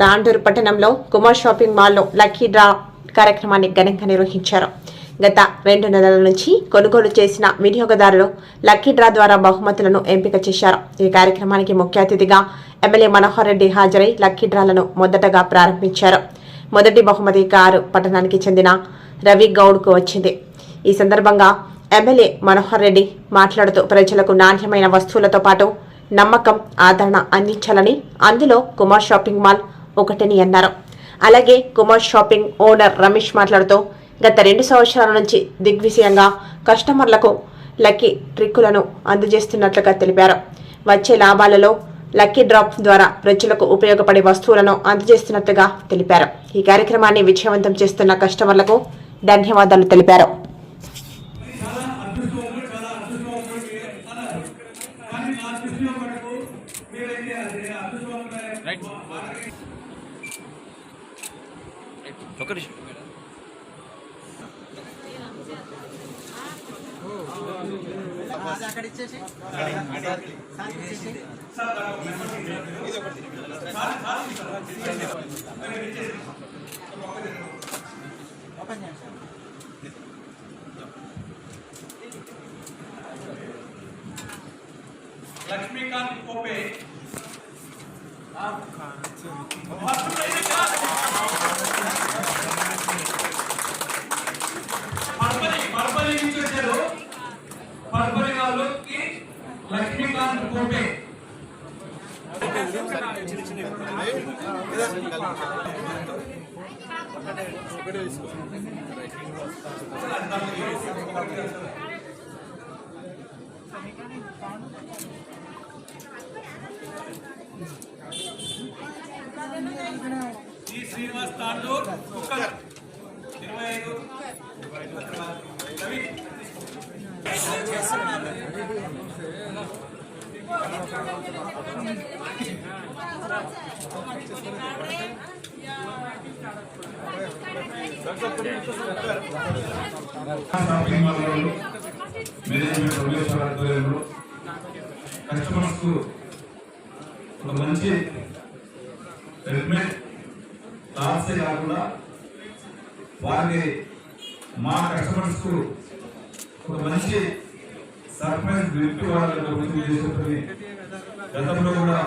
తాండూరు పట్టణంలో కుమార్ షాపింగ్ మాల్లో lucky draw కార్యక్రమాన్ని ఘనంగా నిర్వహించారు. గత రెండు నెలల నుంచి కొనుగోలు చేసిన వినియోగదారులు లక్కీ డ్రా ద్వారా బహుమతులను ఎంపిక చేశారు. ఈ కార్యక్రమానికి ముఖ్య అతిథిగా ఎమ్మెల్యే మనోహర్ రెడ్డి హాజరై లక్కీ డ్రాలను మొదటగా ప్రారంభించారు. మొదటి బహుమతి కారు పట్టణానికి చెందిన రవి గౌడ్కు వచ్చింది. ఈ సందర్భంగా ఎమ్మెల్యే మనోహర్ రెడ్డి మాట్లాడుతూ ప్రజలకు నాణ్యమైన వస్తువులతో పాటు నమ్మకం ఆదరణ అందించాలని అందులో కుమార్ షాపింగ్ మాల్ ఒకటని అన్నారు. అలాగే కుమార్ షాపింగ్ ఓనర్ రమేష్ మాట్లాడుతూ గత రెండు సంవత్సరాల నుంచి దిగ్విజయంగా కస్టమర్లకు లక్కీ ట్రిక్కులను అందజేస్తున్నట్లుగా తెలిపారు. వచ్చే లాభాలలో లక్కీ డ్రాప్ ద్వారా ప్రజలకు ఉపయోగపడే వస్తువులను అందజేస్తున్నట్లుగా తెలిపారు. ఈ కార్యక్రమాన్ని విజయవంతం చేస్తున్న కస్టమర్లకు ధన్యవాదాలు తెలిపారు. చాలా ఒక చాలా అదృష్టవంతులు అన్నారు కానీ నా నిమిషం. లక్ష్మీకాంత్ కోపే పర్పలి పర్పలి నుంచి వచ్చారు పర్పలి వాళ్ళకి లక్ష్మీకాంత్ కోపే ఈ శ్రీనివాస్ తాండూర్ కుక్కర్ ఇరవై ఐదు రవి షాపింగ్ మాల్ వాళ్ళు మేనేజ్మెంట్ ప్రొడ్యూసర్ ఆధ్వర్యంలో కస్టమర్స్కు ఒక మంచి రెడ్మేడ్ క్లాత్సే కాకుండా వారికి మా కస్టమర్స్కు ఒక మంచి సర్ప్రైజ్ గిఫ్ట్ ఇవ్వాలని అభివృద్ధి ఉద్దేశంతో గతంలో కూడా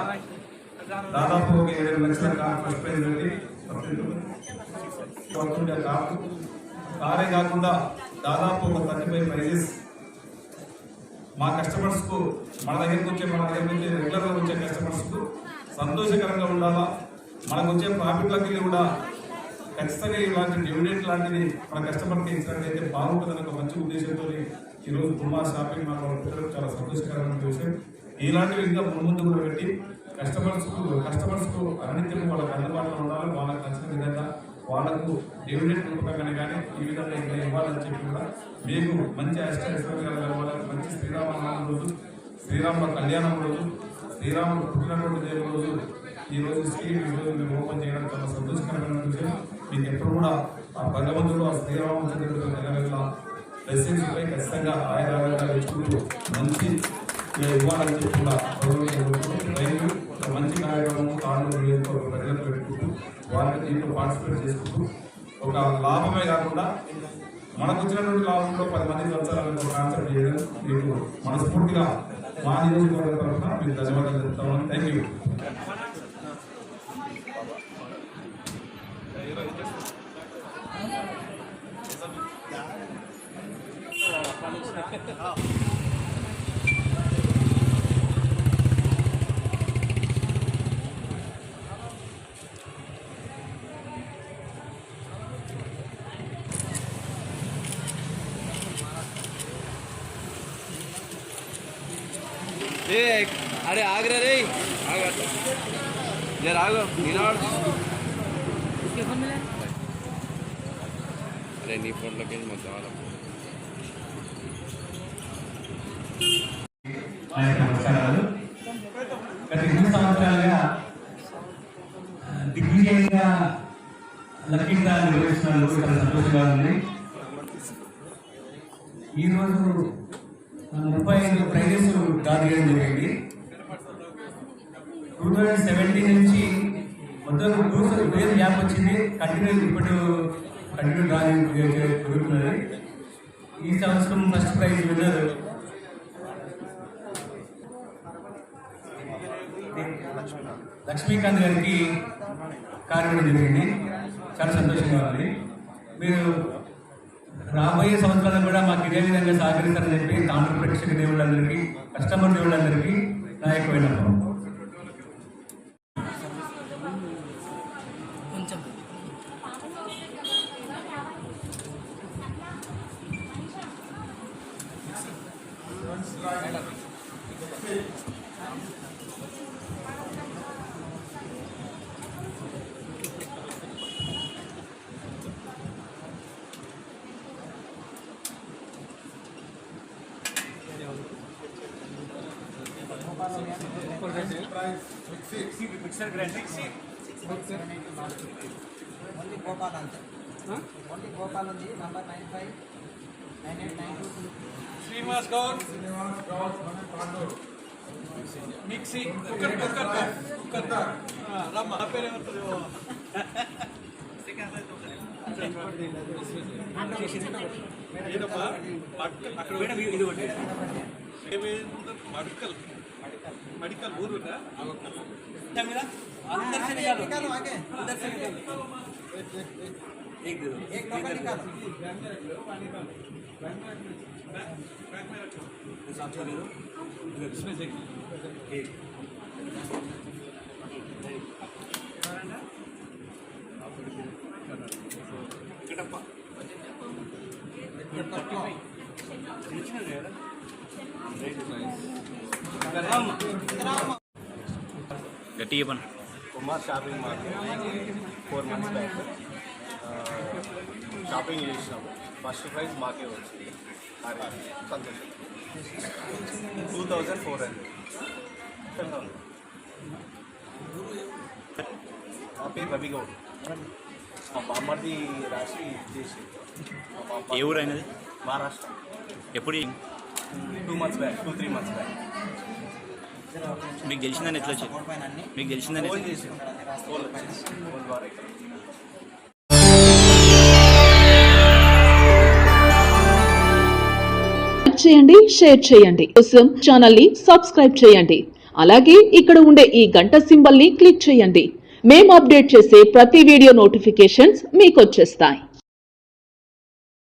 దాదాపు ఒక ఏడు లక్షల కార్ సర్ప్రైజ్ ప్రైజ్ పెట్టి కారు కారే కాకుండా దాదాపు ఒక థర్టీ ఫైవ్ ప్రైజెస్ మా కస్టమర్స్కు మన దగ్గరికి వచ్చే మన దగ్గర నుంచి రెగ్యులర్గా వచ్చే కస్టమర్స్కు సంతోషకరంగా ఉండాలా? మనకు వచ్చే ప్రాఫిట్లకి కూడా ఖచ్చితంగా ఇలాంటి డివిడెంట్ లాంటిది మన కస్టమర్కి ఇచ్చినట్లయితే బాగుంటుందని ఒక మంచి ఉద్దేశంతో ఈ రోజు షాపింగ్ మన పిల్లలకు చాలా సంతోషకరమైన విషయం ఇలాంటివి ఇంకా ముందు కూడా పెట్టి కస్టమర్స్కు కస్టమర్స్కు కస్టమర్స్ వాళ్ళకి అందుబాటులో ఉండాలి. వాళ్ళకి నచ్చిన విధంగా వాళ్ళకు డివిడెంట్ రూపకంగానే కానీ ఈ విధంగా ఇంకా ఇవ్వాలని చెప్పి కూడా మీకు మంచి అష్టైశ్వర్యాలు కలగాలి మంచి శ్రీరామ రోజు శ్రీరామ కళ్యాణం రోజు శ్రీరాముడు పుట్టినటువంటి దేవుడు రోజు ఈరోజు స్కీమ్ ఈ మేము ఓపెన్ చేయడం చాలా సంతోషకరమైన విషయం. మీకు ఎప్పుడు కూడా ఆ భగవంతుడు ఆ శ్రీరామచంద్రుడు నెలవేల బ్లెస్సింగ్స్ ఖచ్చితంగా ఆయన ఆరోగ్యాలు ఇచ్చుకుంటూ మంచి ఇవ్వాలని చెప్పి కూడా భగవంతుడు మంచి కార్యక్రమం తాను ప్రజలకు పెట్టుకుంటూ వారిని దీంట్లో పార్టిసిపేట్ చేసుకుంటూ ఒక లాభమే కాకుండా మనకు వచ్చినటువంటి లాభంలో పది మంది సంవత్సరాలను ఒక కాన్సెప్ట్ చేయడం మీకు మనస్ఫూర్తిగా మా నియోజకవర్గం తరఫున మీకు ధన్యవాదాలు చెప్తామని థ్యాంక్ యూ ఏ అరే ఆగరా రే ఆగ జర ఆగు నిలబడు అరే నీ ఫోన్లోకి మాకు కావాలి నా యొక్క నమస్కారాలు గత రెండు సంవత్సరాలుగా ఆ, దిగ్విజయంగా లక్కిందా నిర్వహిస్తున్నందుకు చాలా సంతోషంగా ఉంది. ఈరోజు ముప్పై ఐదు ప్రైజెస్ డ్రా జరిగింది. టూ థౌజండ్ సెవెంటీన్ నుంచి మొత్తం టూ ఇయర్ గ్యాప్ వచ్చింది కంటిన్యూ ఇప్పుడు కంటిన్యూ డ్రాయింగ్ జరుగుతున్నది. ఈ సంవత్సరం ఫస్ట్ ప్రైజ్ విన్నర్ లక్ష్మీకాంత్ గారికి కార్యక్రమం జరిగింది. చాలా సంతోషంగా ఉంది. మీరు రాబోయే సంవత్సరాలు కూడా మాకు ఇదే విధంగా సహకరిస్తారని చెప్పి తాండ్ర ప్రేక్షక దేవుళ్ళందరికీ కస్టమర్ దేవుళ్ళందరికీ నా యొక్క విన్నపం. ఓన్లీ గోపాల్ అంతే ఓన్లీ గోపాల్ ఉంది number nine five nine eight nine two Srinivas Goud mixie cooker cooker cooker ఆ, రమ్మ నా పేరు ఏమంటుంది ఏదమ్మా మడ్కల్ అక్కడ ఇది ఒకటి ఏమేమి మడ్కల్ మెడికల్ ఊరుగా మీద అందరి శనిగాలు निकालो आगे उधर से निकालो एक नंबर निकालो గట్టిగా పని Kumar shopping mall. Four months back shopping చేసినాము. ఫస్ట్ ప్రైజ్ మాకే వచ్చింది. అరే సంతోషం. టూ థౌజండ్ ఫోర్ హండ్రెడ్ మా పేరు రవి గౌడ్ మా బామ్మర్ది రాసి చేసి ఏ ఊరు అయినది మహారాష్ట్ర. ఎప్పుడు two months back two three months back మీకు తెలిసిందని ఎట్లా వచ్చి? మీకు తెలిసిందని చేయండి షేర్ చేయండి. కోసం ఛానల్ని సబ్స్క్రైబ్ చేయండి. అలాగే ఇక్కడ ఉండే ఈ గంట సింబల్ని క్లిక్ చేయండి. మేము అప్డేట్ చేసే ప్రతి వీడియో నోటిఫికేషన్స్ మీకు వచ్చేస్తాయి.